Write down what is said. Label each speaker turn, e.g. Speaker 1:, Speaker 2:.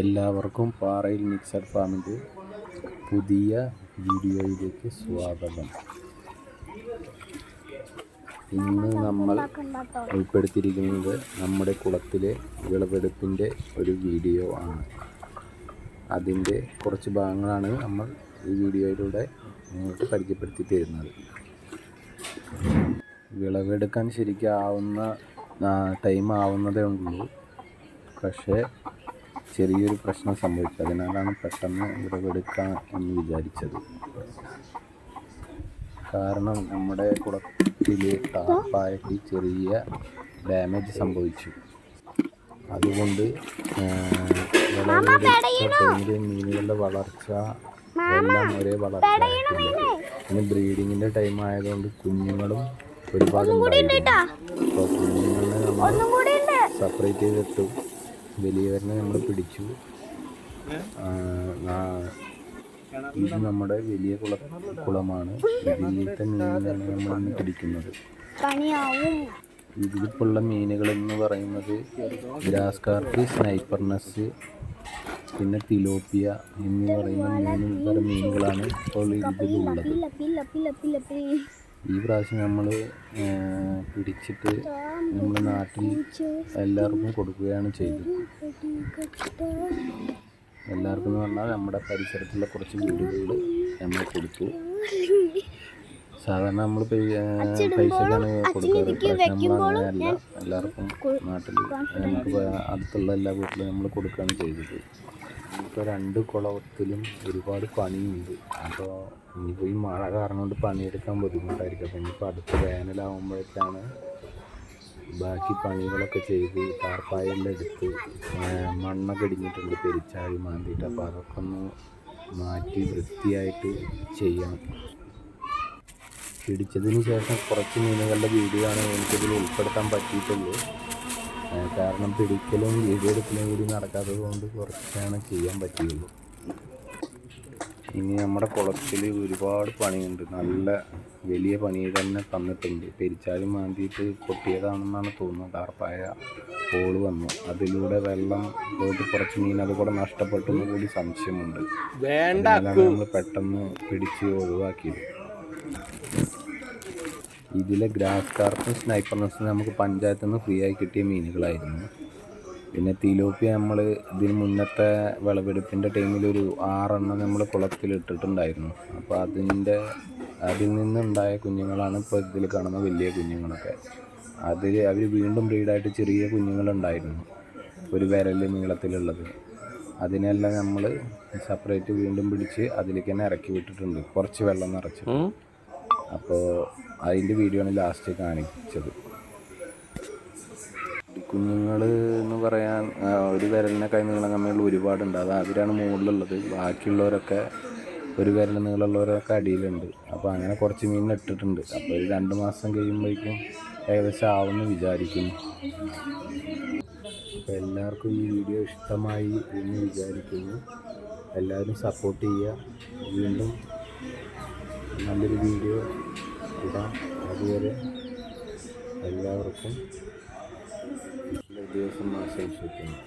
Speaker 1: എല്ലാവർക്കും പാറയിൽ മിക്സഡ് ഫാമിന്റെ പുതിയ വീഡിയോയിലേക്ക് സ്വാഗതം. ഇന്ന് നമ്മൾ ഉൾപ്പെടുത്തിയിരിക്കുന്നത് നമ്മുടെ കുളത്തിലെ വിളവെടുപ്പിന്റെ ഒരു വീഡിയോ ആണ്. അതിന്റെ കുറച്ച് ഭാഗങ്ങളാണ് നമ്മൾ ഈ വീഡിയോയിലൂടെ നിങ്ങൾക്ക് പരിചയപ്പെടുത്തി തരുന്നത്. വിളവെടുക്കാൻ ശരിക്കും ആവുന്ന ടൈം ആവുന്നതേ ഉള്ളൂ. പക്ഷേ ചെറിയൊരു പ്രശ്നം സംഭവിച്ചു. അതിനാലാണ് പെട്ടെന്ന് വിളവെടുക്കാം എന്ന് വിചാരിച്ചത്. കാരണം നമ്മുടെ കുളത്തിൽ ടാപ്പായിട്ട് ചെറിയ ഡാമേജ് സംഭവിച്ചു. അതുകൊണ്ട് ടൈമിൽ മീനുകളുടെ വളർച്ച എല്ലാം ഒരേ വളർച്ച ഇനി പിന്നെ ബ്രീഡിങ്ങിന്റെ ടൈം ആയതുകൊണ്ട് കുഞ്ഞുങ്ങളും ഒരുപാട് കുഞ്ഞുങ്ങളെ നമ്മൾ സെപ്പറേറ്റ് ചെയ്തിട്ടു. വലിയവരിനെ നമ്മൾ പിടിച്ചു ഇത് നമ്മുടെ വലിയ കുള കുളമാണ് ഇതിലത്തെ മീനാണ് നമ്മൾ ഇന്ന് പിടിക്കുന്നത് ഉള്ള മീനുകൾ എന്ന് പറയുന്നത് ഗ്രാസ് കാർപ്പ് സ്നൈപ്പർനെസ് പിന്നെ തിലോപ്പിയ എന്ന് പറയുന്ന മൂന്ന് തരം മീനുകളാണ് ഇപ്പോൾ ഇതിലുള്ളത് ഈ പ്രാവശ്യം നമ്മൾ പിടിച്ചിട്ട് നമ്മുടെ നാട്ടിൽ എല്ലാവർക്കും കൊടുക്കുകയാണ് ചെയ്തത്. എല്ലാവർക്കും എന്ന് പറഞ്ഞാൽ നമ്മുടെ പരിസരത്തുള്ള കുറച്ച് വീടുകളിൽ നമ്മൾ കൊടുത്തു. സാധാരണ നമ്മൾ പൈസക്കാണ് കൊടുക്കാറ്. നമ്മൾ അങ്ങനെയല്ല എല്ലാവർക്കും നാട്ടിൽ നമുക്ക് അടുത്തുള്ള എല്ലാ വീട്ടിലും നമ്മൾ കൊടുക്കുകയാണ് ചെയ്തത്. ഇപ്പോൾ രണ്ട് കുളത്തിലും ഒരുപാട് പണിയുണ്ട്. അപ്പോൾ ഇനിയിപ്പോൾ ഈ മഴ കാരണം കൊണ്ട് പണിയെടുക്കാൻ ബുദ്ധിമുട്ടായിരിക്കും. അപ്പോൾ ഇനിയിപ്പോൾ അടുത്ത വേനലാവുമ്പോഴേക്കാണ് ബാക്കി പണികളൊക്കെ ചെയ്ത് ടാർപ്പായെല്ലാം എടുത്ത് മണ്ണൊക്കെ ഇടിഞ്ഞിട്ടുണ്ട് പെരിച്ചാഴി മാന്തിയിട്ട്. അപ്പോൾ അതൊക്കെ ഒന്ന് മാറ്റി വൃത്തിയായിട്ട് ചെയ്യണം. പിടിച്ചതിന് ശേഷം കുറച്ച് മീനുകളുടെ വീഡിയോ ആണ് എനിക്കതിൽ ഉൾപ്പെടുത്താൻ പറ്റിയിട്ടുള്ളൂ കാരണം പിടിക്കലും വീഡിയോ എടുക്കലും കൂടി നടക്കാത്തത് കൊണ്ട് കുറച്ചാണ് ചെയ്യാൻ പറ്റുള്ളൂ ഇനി നമ്മുടെ കുളത്തിൽ ഒരുപാട് പണിയുണ്ട്. നല്ല വലിയ പണി തന്നെ തന്നിട്ടുണ്ട്. പെരിച്ചാലും മാന്തിയിട്ട് പൊട്ടിയതാണെന്നാണ് തോന്നുന്നത്. ടാർപ്പായ ഹോൾ വന്നു. അതിലൂടെ വെള്ളം പോയിട്ട് കുറച്ച് മീൻ അതുകൂടെ നഷ്ടപ്പെട്ടു കൂടി സംശയമുണ്ട്. വേണ്ട നമ്മൾ പെട്ടെന്ന് പിടിച്ച് ഒഴിവാക്കിയത് ഇതിലെ ഗ്രാസ് കാർപ്പും സ്നൈപ്പർനെസ്സും നമുക്ക് പഞ്ചായത്തിൽ നിന്ന് ഫ്രീ ആയി കിട്ടിയ മീനുകളായിരുന്നു. പിന്നെ തിലോപ്പിയ നമ്മൾ ഇതിന് മുന്നത്തെ വിളവെടുപ്പിന്റെ ടൈമിൽ ഒരു ആറെണ്ണം നമ്മൾ കുളത്തിൽ ഇട്ടിട്ടുണ്ടായിരുന്നു. അപ്പോൾ അതിന്റെ അതിൽ നിന്നുണ്ടായ കുഞ്ഞുങ്ങളാണ് ഇപ്പോൾ ഇതിൽ കാണുന്ന വലിയ കുഞ്ഞുങ്ങളൊക്കെ. അതിൽ അവർ വീണ്ടും ബ്രീഡായിട്ട് ചെറിയ കുഞ്ഞുങ്ങളുണ്ടായിരുന്നു. ഒരു വിരൽ നീളത്തിലുള്ളത്. അതിനെല്ലാം നമ്മൾ സെപ്പറേറ്റ് വീണ്ടും പിടിച്ച് അതിലേക്ക് തന്നെ ഇറക്കി വിട്ടിട്ടുണ്ട്. കുറച്ച് വെള്ളം നിറച്ച് അപ്പോൾ അതിന്റെ വീഡിയോ ആണ് ലാസ്റ്റ് കാണിച്ചത്. കുഞ്ഞുങ്ങൾ എന്ന് പറയാൻ ഒരു വിരലിനെ കൈ നീളം കമ്മിയുള്ള ഒരുപാടുണ്ട്. അത് അവരാണ് മുകളിലുള്ളത്. ബാക്കിയുള്ളവരൊക്കെ ഒരു വിരൽ നീളമുള്ളവരൊക്കെ അടിയിലുണ്ട്. അപ്പോൾ അങ്ങനെ കുറച്ച് മീൻ ഇട്ടിട്ടുണ്ട് അപ്പോൾ ഒരു രണ്ട് മാസം കഴിയുമ്പോഴേക്കും ഏകദേശം ആവുമെന്ന് വിചാരിക്കുന്നു. അപ്പോൾ എല്ലാവർക്കും ഈ വീഡിയോ ഇഷ്ടമായി എന്ന് വിചാരിക്കുന്നു. എല്ലാവരും സപ്പോർട്ട് ചെയ്യുക. വീണ്ടും നല്ലൊരു വീഡിയോ ഇടാം അതുവരെ എല്ലാവർക്കും നല്ല ദിവസം ആശംസിക്കുന്നു.